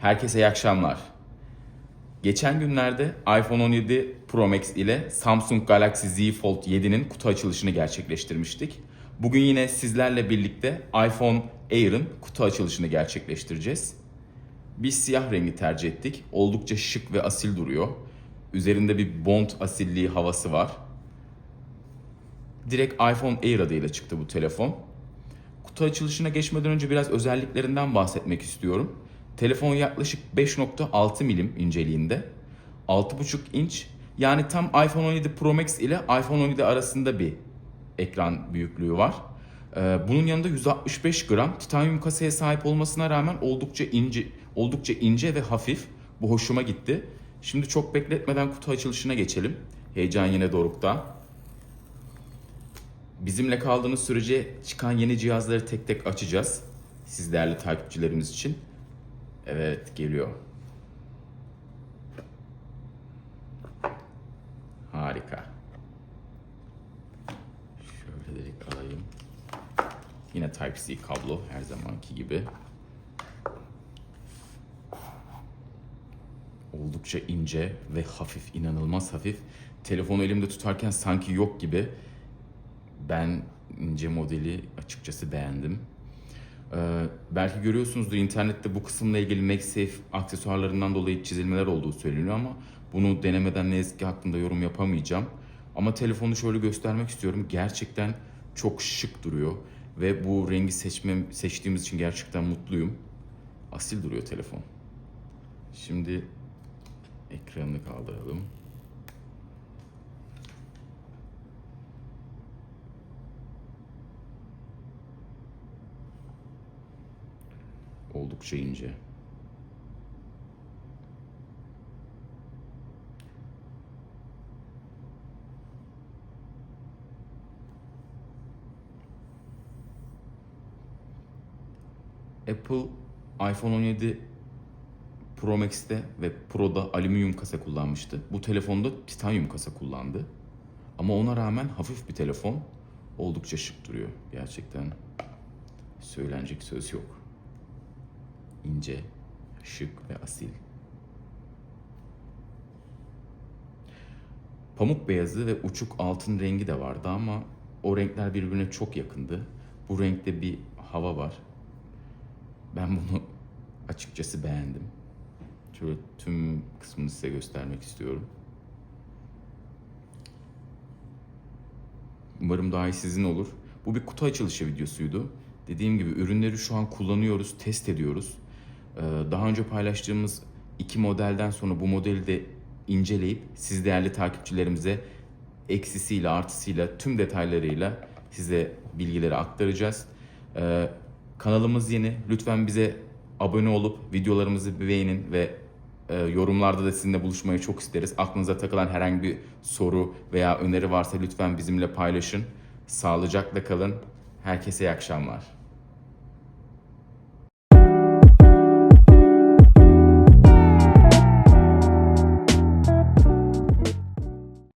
Herkese iyi akşamlar. Geçen günlerde iPhone 17 Pro Max ile Samsung Galaxy Z Fold 7'nin kutu açılışını gerçekleştirmiştik. Bugün yine sizlerle birlikte iPhone Air'ın kutu açılışını gerçekleştireceğiz. Biz siyah rengi tercih ettik. Oldukça şık ve asil duruyor. Üzerinde bir bond asilliği havası var. Direkt iPhone Air adıyla çıktı bu telefon. Kutu açılışına geçmeden önce biraz özelliklerinden bahsetmek istiyorum. Telefon yaklaşık 5.6 milim inceliğinde. 6.5 inç yani tam iPhone 17 Pro Max ile iPhone 17 arasında bir ekran büyüklüğü var. Ee, Bunun yanında 165 gram titanyum kasaya sahip olmasına rağmen oldukça ince, oldukça ince ve hafif. Bu hoşuma gitti. Şimdi çok bekletmeden kutu açılışına geçelim. Heyecan yine dorukta. Bizimle kaldığınız sürece çıkan yeni cihazları tek tek açacağız. Siz değerli takipçilerimiz için. Evet geliyor. Harika. Şöyle direkt alayım. Yine Type-C kablo her zamanki gibi. Oldukça ince ve hafif, inanılmaz hafif. Telefonu elimde tutarken sanki yok gibi. Ben ince modeli açıkçası beğendim. Ee, belki görüyorsunuzdur internette bu kısımla ilgili MagSafe aksesuarlarından dolayı çizilmeler olduğu söyleniyor ama bunu denemeden ne yazık ki hakkında yorum yapamayacağım. Ama telefonu şöyle göstermek istiyorum. Gerçekten çok şık duruyor ve bu rengi seçmem seçtiğimiz için gerçekten mutluyum. Asil duruyor telefon. Şimdi ekranını kaldıralım. Oldukça ince. Apple iPhone 17 Pro Max'te ve Pro'da alüminyum kasa kullanmıştı. Bu telefonda titanyum kasa kullandı. Ama ona rağmen hafif bir telefon. Oldukça şık duruyor. Gerçekten söylenecek söz yok ince, şık ve asil. Pamuk beyazı ve uçuk altın rengi de vardı ama o renkler birbirine çok yakındı. Bu renkte bir hava var. Ben bunu açıkçası beğendim. Şöyle tüm kısmını size göstermek istiyorum. Umarım daha iyi sizin olur. Bu bir kutu açılışı videosuydu. Dediğim gibi ürünleri şu an kullanıyoruz, test ediyoruz. Ee, Daha önce paylaştığımız iki modelden sonra bu modeli de inceleyip siz değerli takipçilerimize eksisiyle artısıyla tüm detaylarıyla size bilgileri aktaracağız. Ee, Kanalımız yeni. Lütfen bize abone olup videolarımızı beğenin ve e, yorumlarda da sizinle buluşmayı çok isteriz. Aklınıza takılan herhangi bir soru veya öneri varsa lütfen bizimle paylaşın. Sağlıcakla kalın. Herkese iyi akşamlar.